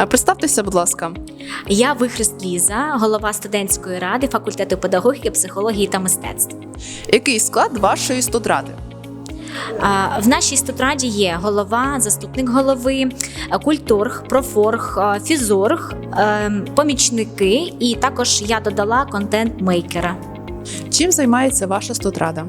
Е, Представтеся, будь ласка. Я Вихрест Ліза, голова студентської ради факультету педагогіки, психології та мистецтв. Який склад вашої студради? А, В нашій студраді є голова, заступник голови, е, культург, профорг, е, фізорг, е, помічники, і також я додала контент-мейкера. Чим займається ваша студрада?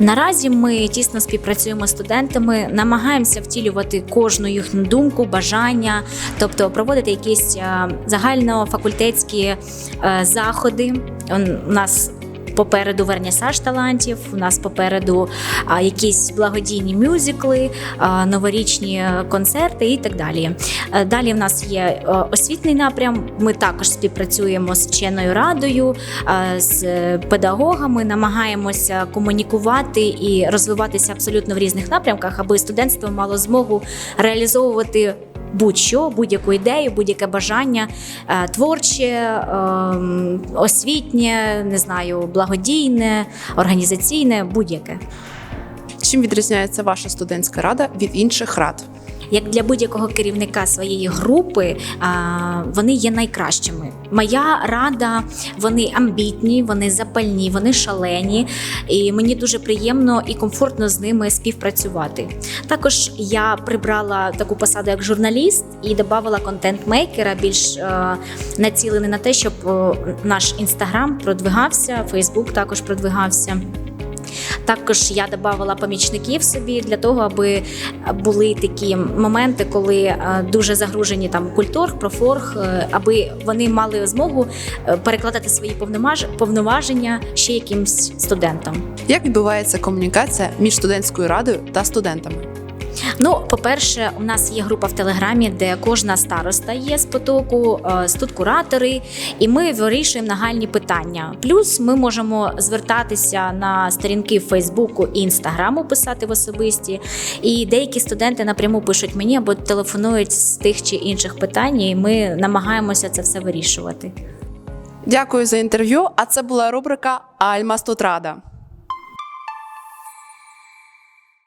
Наразі ми тісно співпрацюємо з студентами, намагаємося втілювати кожну їхню думку, бажання, тобто проводити якісь е, загальнофакультетські е, заходи. У нас попереду вернісаж талантів, у нас попереду якісь благодійні мюзикли, новорічні концерти і так далі. Е, Далі в нас є е, освітний напрям. Ми також співпрацюємо з вченою радою, е, з педагогами, намагаємося комунікувати і розвиватися абсолютно в різних напрямках, аби студентство мало змогу реалізовувати. Будь-що, будь-яку ідею, будь-яке бажання е, творче, ем, освітнє, не знаю, благодійне, організаційне, будь-яке. Чим відрізняється ваша студентська рада від інших рад? Як для будь-якого керівника своєї групи, вони є найкращими. Моя рада, вони амбітні, вони запальні, вони шалені, і мені дуже приємно і комфортно з ними співпрацювати. Також я прибрала таку посаду як журналіст і додавала контент-мейкера, більш е, націлений на те, щоб е, наш інстаграм продвигався, Фейсбук також продвигався. Також я додавала помічників собі для того, аби були такі моменти, коли е, дуже загружені там культург, профорг, е, аби вони мали змогу е, перекладати свої повноваж- повноваження ще якимсь студентам. Як відбувається комунікація між студентською радою та студентами? Ну, по-перше, у нас є група в Телеграмі, де кожна староста є з потоку, е, студкуратори, і ми вирішуємо нагальні питання. Плюс ми можемо звертатися на сторінки Фейсбуку і Інстаграму, писати в особисті. І деякі студенти напряму пишуть мені або телефонують з тих чи інших питань, і ми намагаємося це все вирішувати. Дякую за інтерв'ю. А це була рубрика Альма Студрада.